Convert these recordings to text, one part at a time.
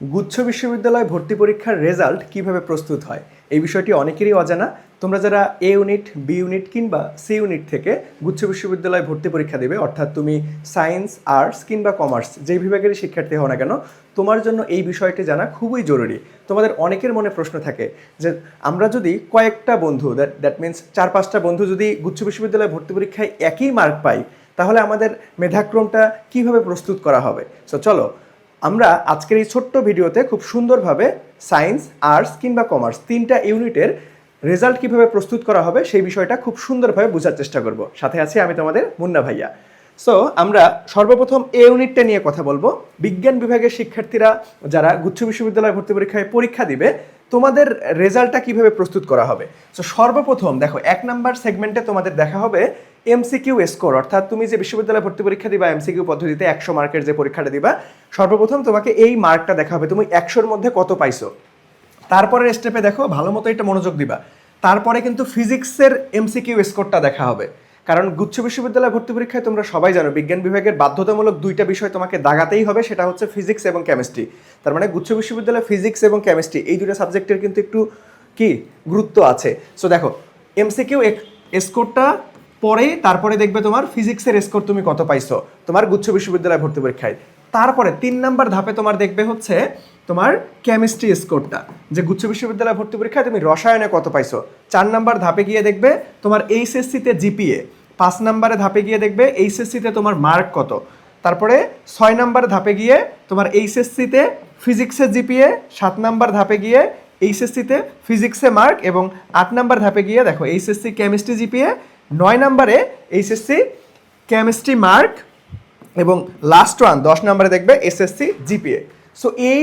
গুচ্ছ বিশ্ববিদ্যালয় ভর্তি পরীক্ষার রেজাল্ট কীভাবে প্রস্তুত হয়? এই বিষয়টি অনেকেরই অজানা। তোমরা যারা এ ইউনিট বি ইউনিট কিংবা সি ইউনিট থেকে গুচ্ছ বিশ্ববিদ্যালয় ভর্তি পরীক্ষা দেবে, অর্থাৎ তুমি সায়েন্স আর্টস কিংবা কমার্স যেই বিভাগেরই শিক্ষার্থী হও না কেন, তোমার জন্য এই বিষয়টি জানা খুবই জরুরি। তোমাদের অনেকের মনে প্রশ্ন থাকে যে, আমরা যদি কয়েকটা বন্ধু দ্যাট দ্যাট মিন্স চার পাঁচটা বন্ধু যদি গুচ্ছ বিশ্ববিদ্যালয় ভর্তি পরীক্ষায় একই মার্ক পাই, তাহলে আমাদের মেধাক্রমটা কীভাবে প্রস্তুত করা হবে? সো চলো আমরা আজকের এই ছোট্ট ভিডিওতে খুব সুন্দরভাবে সায়েন্স, আর্টস কিংবা কমার্স তিনটা ইউনিটের রেজাল্ট কীভাবে প্রস্তুত করা হবে সেই বিষয়টা খুব সুন্দরভাবে বোঝার চেষ্টা করব। সাথে আছি আমি তোমাদের মুন্না ভাইয়া। সো আমরা সর্বপ্রথম এ ইউনিটটা নিয়ে কথা বলব। বিজ্ঞান বিভাগের শিক্ষার্থীরা যারা গুচ্ছ বিশ্ববিদ্যালয় ভর্তি পরীক্ষায় পরীক্ষা দিবে তোমাদের রেজাল্টটা কীভাবে প্রস্তুত করা হবে? সো সর্বপ্রথম দেখো, এক নাম্বার সেগমেন্টে তোমাদের দেখা হবে এমসিকিউ স্কোর অর্থাৎ তুমি যে বিশ্ববিদ্যালয় ভর্তি পরীক্ষা দিবা এমসিকিউ পদ্ধতিতে একশো মার্কের যে পরীক্ষাটা দিবা, সর্বপ্রথম তোমাকে এই মার্কটা দেখা হবে, তুমি একশোর মধ্যে কত পাইছো? তারপরের স্টেপে দেখো, ভালো মতো এটা মনোযোগ দিবা। তারপরে কিন্তু ফিজিক্সের এমসিকিউ স্কোরটা দেখা হবে। কারণ গুচ্ছ বিশ্ববিদ্যালয় ভর্তি পরীক্ষায় তোমরা সবাই জানো, বিজ্ঞান বিভাগের বাধ্যতামূলক দুইটা বিষয় তোমাকে দাগাতেই হবে, সেটা হচ্ছে ফিজিক্স এবং কেমিস্ট্রি। তার মানে গুচ্ছ বিশ্ববিদ্যালয়, ফিজিক্স এবং কেমিস্ট্রি, এই দুটো সাবজেক্টের কিন্তু একটু কি গুরুত্ব আছে। সো দেখো, এমসিকিউ স্কোরটা পরে, তারপরে দেখবে তোমার ফিজিক্সের স্কোর তুমি কত পাইছো, তোমার গুচ্ছ বিশ্ববিদ্যালয় ভর্তি পরীক্ষায়। তারপরে তিন নাম্বার ধাপে তোমার দেখবে হচ্ছে তোমার কেমিস্ট্রি স্কোরটা, যে গুচ্ছ বিশ্ববিদ্যালয় ভর্তি পরীক্ষায় তুমি রসায়নে কত পাইছো। চার নাম্বার ধাপে গিয়ে দেখবে তোমার এইচএসসিতে জিপিএ পাঁচ নাম্বারে ধাপে গিয়ে দেখবে এইচএসসিতে তোমার মার্ক কত। তারপরে ছয় নাম্বার ধাপে গিয়ে তোমার এইচএসসিতে ফিজিক্সের জিপিএ সাত নাম্বার ধাপে গিয়ে এইচএসসিতে ফিজিক্সে মার্ক এবং আট নাম্বার ধাপে গিয়ে দেখো এইচএসসি কেমিস্ট্রি জিপিএ নয় নাম্বারে এইচএসসি কেমিস্ট্রি মার্ক এবং লাস্ট ওয়ান দশ নাম্বারে দেখবে এসএসসি জিপিএ সো এই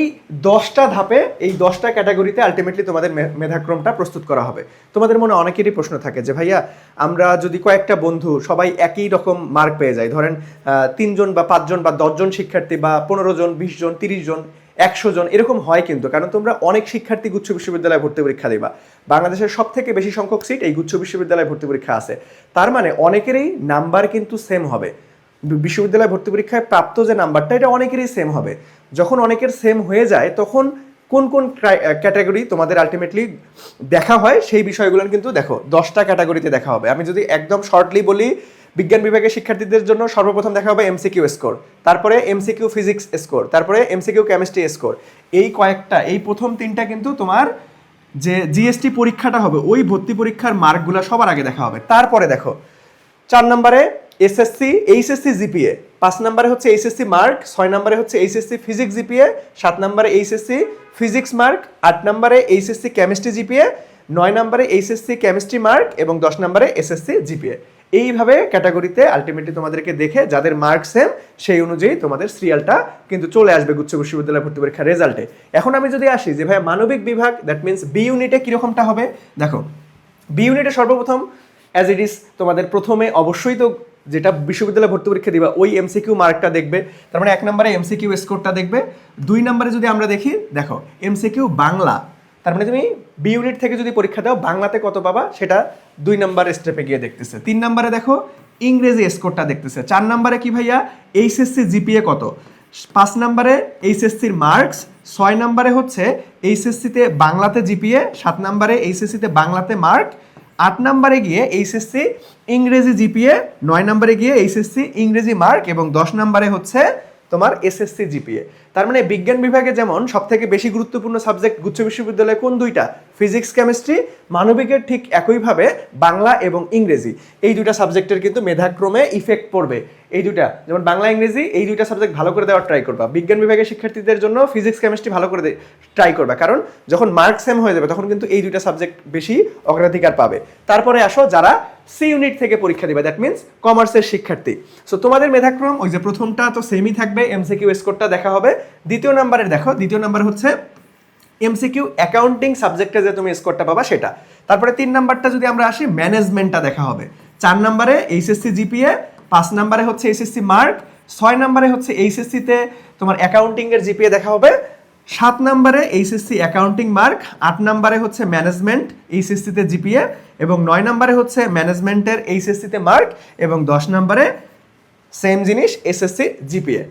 দশটা ধাপে, এই দশটা ক্যাটাগরিতে আলটিমেটলি তোমাদের মেধাক্রমটা প্রস্তুত করা হবে। তোমাদের মনে অনেকেরই প্রশ্ন থাকে যে, ভাইয়া, আমরা যদি কয়েকটা বন্ধু সবাই একই রকম মার্ক পেয়ে যাই, ধরেন তিনজন বা পাঁচজন বা দশজন শিক্ষার্থী বা পনেরো জন, বিশ জন, তিরিশ জন, একশো জন, এরকম হয় কিন্তু। কারণ তোমরা অনেক শিক্ষার্থী গুচ্ছ বিশ্ববিদ্যালয়ে ভর্তি পরীক্ষা দিবা। বাংলাদেশের সব থেকে বেশি সংখ্যক সিট এই গুচ্ছ বিশ্ববিদ্যালয়ে ভর্তি পরীক্ষা আছে। তার মানে অনেকেরই নাম্বার কিন্তু সেম হবে। বিশ্ববিদ্যালয়ে ভর্তি পরীক্ষায় প্রাপ্ত যে নাম্বারটা এটা অনেকেরই সেম হবে। যখন অনেকের সেম হয়ে যায়, তখন কোন কোন ক্যাটাগরি তোমাদের আলটিমেটলি দেখা হয়, সেই বিষয়গুলো কিন্তু দেখো, দশটা ক্যাটাগরিতে দেখা হবে। আমি যদি একদম শর্টলি বলি, বিজ্ঞান বিভাগের শিক্ষার্থীদের জন্য সর্বপ্রথম দেখা হবে এমসিকিউ স্কোর তারপরে এমসিকিউ ফিজিক্স স্কোর তারপরে এমসিকিউ কেমিস্ট্রি স্কোর এই কয়েকটা, এই প্রথম তিনটা কিন্তু তোমার যে জিএসটি পরীক্ষাটা হবে, ওই ভর্তি পরীক্ষার মার্কগুলো সবার আগে দেখা হবে। তারপরে দেখো, চার নম্বরে এসএসসি এইচএসসি জিপিএ পাঁচ নম্বরে হচ্ছে এইচএসসি মার্ক ছয় নম্বরে হচ্ছে এইচএসসি ফিজিক্স জিপিএ সাত নম্বরে এইচএসসি ফিজিক্স মার্ক আট নম্বরে এইচএসসি কেমিস্ট্রি জিপিএ নয় নম্বরে এইচএসসি কেমিস্ট্রি মার্ক এবং দশ নম্বরে এসএসসি জিপিএ এইভাবে ক্যাটাগরিতে আলটিমেটলি তোমাদেরকে দেখে যাদের মার্ক সেম সেই অনুযায়ী তোমাদের সিরিয়ালটা কিন্তু চলে আসবে গুচ্ছ বিশ্ববিদ্যালয় ভর্তি পরীক্ষার রেজাল্টে এখন আমি যদি আসি যে ভাই মানবিক বিভাগ দ্যাট মিনস বি ইউনিটে কীরকমটা হবে? দেখো বি ইউনিটে সর্বপ্রথম অ্যাজ ইট ইজ তোমাদের প্রথমে অবশ্যই তো যেটা বিশ্ববিদ্যালয় ভর্তি পরীক্ষা দিবা, ওই এমসিকিউ মার্কটা দেখবে। তার মানে এক নম্বরে এমসিকিউ স্কোরটা দেখবে। দুই নম্বরে যদি আমরা দেখি, দেখো এমসিকিউ বাংলা। তার মানে তুমি বি ইউনিট থেকে যদি পরীক্ষা দাও, বাংলাতে কত পাবা? সেটা দুই নাম্বার স্টেপে গিয়ে দেখতেছে। তিন নম্বরে দেখো, ইংরেজি স্কোরটা দেখতেছে। চার নম্বরে কি ভাইয়া? এইচএসসি জিপিএ কত? পাঁচ নম্বরে এইচএসসির মার্কস ছয় নম্বরে হচ্ছে এইচএসসিতে বাংলাতে জিপিএ সাত নম্বরে এইচএসসিতে বাংলাতে মার্ক আট নাম্বারে গিয়ে এইচএসসি ইংরেজি জিপিএ নয় নাম্বারে গিয়ে এইচএসসি ইংরেজি মার্ক এবং দশ নাম্বারে হচ্ছে তোমার এসএসসি জিপিএ তার মানে বিজ্ঞান বিভাগে যেমন সব থেকে বেশি গুরুত্বপূর্ণ সাবজেক্ট গুচ্ছ বিশ্ববিদ্যালয়ে কোন দুইটা? ফিজিক্স, কেমিস্ট্রি, মানবিকের ঠিক একইভাবে বাংলা এবং ইংরেজি। এই দুইটা সাবজেক্টের কিন্তু মেধাক্রমে ইফেক্ট পড়বে। এই দুইটা, যেমন বাংলা, ইংরেজি, এই দুইটা সাবজেক্ট ভালো করে দেওয়ার ট্রাই করবা। বিজ্ঞান বিভাগের শিক্ষার্থীদের জন্য ফিজিক্স কেমিস্ট্রি ভালো করে ট্রাই করবা। কারণ যখন মার্ক সেম হয়ে যাবে, তখন কিন্তু এই দুইটা সাবজেক্ট বেশি অগ্রাধিকার পাবে। তারপরে আসো যারা সি ইউনিট থেকে পরীক্ষা দিবে দ্যাট মিনস কমার্সের শিক্ষার্থী। সো তোমাদের মেধাক্রম, ওই যে প্রথমটা তো সেমই থাকবে এমসিকিউ স্কোরটা দেখা হবে। দ্বিতীয় নাম্বারের দেখো, দ্বিতীয় নাম্বার হচ্ছে এমসিকিউ অ্যাকাউন্টিং সাবজেক্টে যে তুমি স্কোরটা পাবা সেটা। তারপরে তিন নাম্বারটা যদি আমরা আসি ম্যানেজমেন্টটা দেখা হবে। চার নাম্বারে এইচএসসি জিপিএ পাঁচ নাম্বারে হচ্ছে এইচএসসি মার্ক ছয় নাম্বারে হচ্ছে এইচএসসিতে তোমার অ্যাকাউন্টিং এর জিপিএ দেখা হবে। সাত নাম্বারে এইচএসসি অ্যাকাউন্টিং মার্ক আট নাম্বারে হচ্ছে ম্যানেজমেন্ট এইচএসসিতে জিপিএ এবং নয় নাম্বারে হচ্ছে ম্যানেজমেন্টের এইচএসসিতে মার্ক এবং দশ নাম্বারে সেম জিনিস এসএসসি জিপিএ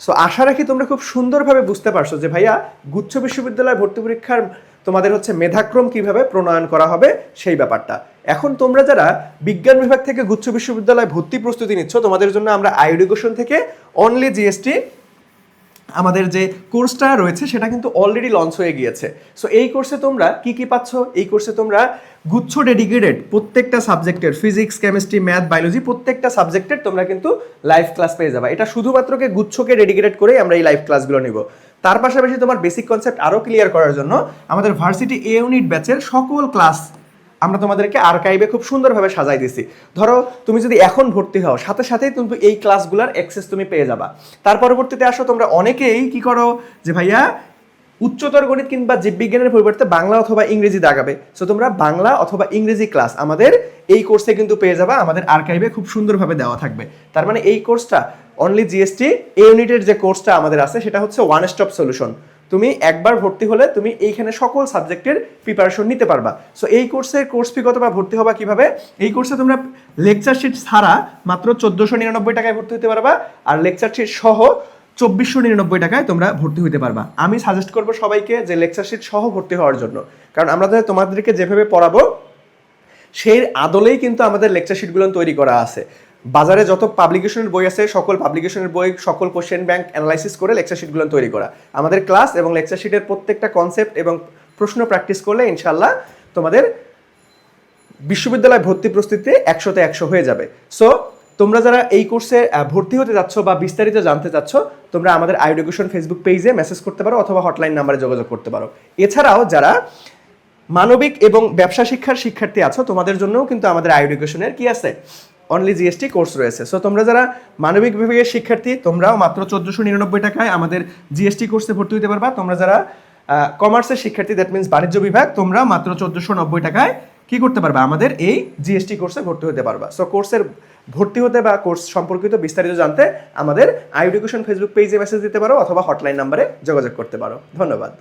সো আশা রাখি তোমরা খুব সুন্দরভাবে বুঝতে পারছ যে, ভাইয়া, গুচ্ছ বিশ্ববিদ্যালয় ভর্তি পরীক্ষার তোমাদের হচ্ছে মেধাক্রম কীভাবে প্রণয়ন করা হবে সেই ব্যাপারটা। এখন তোমরা যারা বিজ্ঞান বিভাগ থেকে গুচ্ছ বিশ্ববিদ্যালয় ভর্তি প্রস্তুতি নিচ্ছ, তোমাদের জন্য আমরা আইডুকেশন থেকে অনলি জিএসটি আমাদের যে কোর্সটা রয়েছে, সেটা কিন্তু অলরেডি লঞ্চ হয়ে গিয়েছে। সো এই কোর্সে তোমরা কি কি পাচ্ছ? এই কোর্সে তোমরা গুচ্ছ ডেডিকেটেড প্রত্যেকটা সাবজেক্টের ফিজিক্স কেমিস্ট্রি ম্যাথ বায়োলজি প্রত্যেকটা সাবজেক্টের তোমরা কিন্তু লাইভ ক্লাস পেয়ে যাবে। এটা শুধুমাত্র কে গুচ্ছকে ডেডিকেটেড করেই আমরা এই লাইভ ক্লাসগুলো নিব। তার পাশাপাশি তোমার বেসিক কনসেপ্ট আরও ক্লিয়ার করার জন্য আমাদের ভার্সিটি এ ইউনিট ব্যাচের সকল ক্লাস আমরা তোমাদেরকে আর্কাইভে খুব সুন্দরভাবে সাজাই দিছি। ধরো, তুমি যদি এখন ভর্তি হও, সাথে সাথেই কিন্তু এই ক্লাসগুলোর অ্যাক্সেস তুমি পেয়ে যাবা। তার পরবর্তীতে আসো, তোমরা অনেকেই কি করো যে, ভাইয়া, উচ্চতর গণিত কিংবা জীববিজ্ঞানের পরিবর্তে বাংলা অথবা ইংরেজি দাগাবে। সো তোমরা বাংলা অথবা ইংরেজি ক্লাস আমাদের এই কোর্সে কিন্তু পেয়ে যাবা। আমাদের আর্কাইভে খুব সুন্দরভাবে দেওয়া থাকবে। তার মানে এই কোর্সটা অনলি জিএসটি এ ইউনিটের যে কোর্সটা আমাদের আছে, সেটা হচ্ছে ওয়ান স্টপ সলিউশন তুমি একবার ভর্তি হলে তুমি এইখানে সকল সাবজেক্টের প্রিপারেশন নিতে পারবা। সো এই কোর্সের কোর্স ফি কত বা ভর্তি হবা কীভাবে? এই কোর্সে তোমরা লেকচার শিট ছাড়া মাত্র চোদ্দোশো নিরানব্বই টাকায় ভর্তি হতে পারবা আর লেকচার শিট সহ চব্বিশশো নিরানব্বই টাকায় তোমরা ভর্তি হতে পারবা। আমি সাজেস্ট করব সবাইকে যে লেকচার শিট সহ ভর্তি হওয়ার জন্য। কারণ আমরা তোমাদেরকে যেভাবে পড়াবো, সেই আদলেই কিন্তু আমাদের লেকচার শিটগুলো তৈরি করা আছে। বাজারে যত পাবলিকেশনের বই আছে, সকল পাবলিকেশনের বই, সকল কোশ্চেন ব্যাংক অ্যানালাইসিস করে লেকচার শিটগুলো তৈরি করা। আমাদের ক্লাস এবং লেকচার শিটের প্রত্যেকটা কনসেপ্ট এবং প্রশ্ন প্র্যাকটিস করলে ইনশাল্লাহ তোমাদের বিশ্ববিদ্যালয় ভর্তি প্রস্তুতিতে একশোতে একশো হয়ে যাবে। সো তোমরা যারা এই কোর্সে ভর্তি হতে যাচ্ছ বা বিস্তারিত জানতে চাচ্ছ, তোমরা আমাদের আইডুকেশন ফেসবুক পেজে মেসেজ করতে পারো অথবা হটলাইন নাম্বারে যোগাযোগ করতে পারো। এছাড়াও যারা মানবিক এবং ব্যবসা শিক্ষার শিক্ষার্থী আছো, তোমাদের জন্যও কিন্তু আমাদের আইডুকেশনের কি আছে? অনলি জিএসটি কোর্স রয়েছে। সো তোমরা যারা মানবিক বিভাগের শিক্ষার্থী, তোমরাও মাত্র চোদ্দোশো নিরানব্বই টাকায় আমাদের জিএসটি কোর্সে ভর্তি হতে পারবা। তোমরা যারা কমার্সের শিক্ষার্থী দ্যাট মিনস বাণিজ্য বিভাগ, তোমরা মাত্র চোদ্দোশো নব্বই টাকায় কি করতে পারবা? আমাদের এই জিএসটি কোর্সে ভর্তি হতে পারবা। সো কোর্সের ভর্তি হতে বা কোর্স সম্পর্কিত বিস্তারিত জানতে আমাদের আই এডুকেশন ফেসবুক পেজে মেসেজ দিতে পারো অথবা হটলাইন নাম্বারে যোগাযোগ করতে পারো। ধন্যবাদ।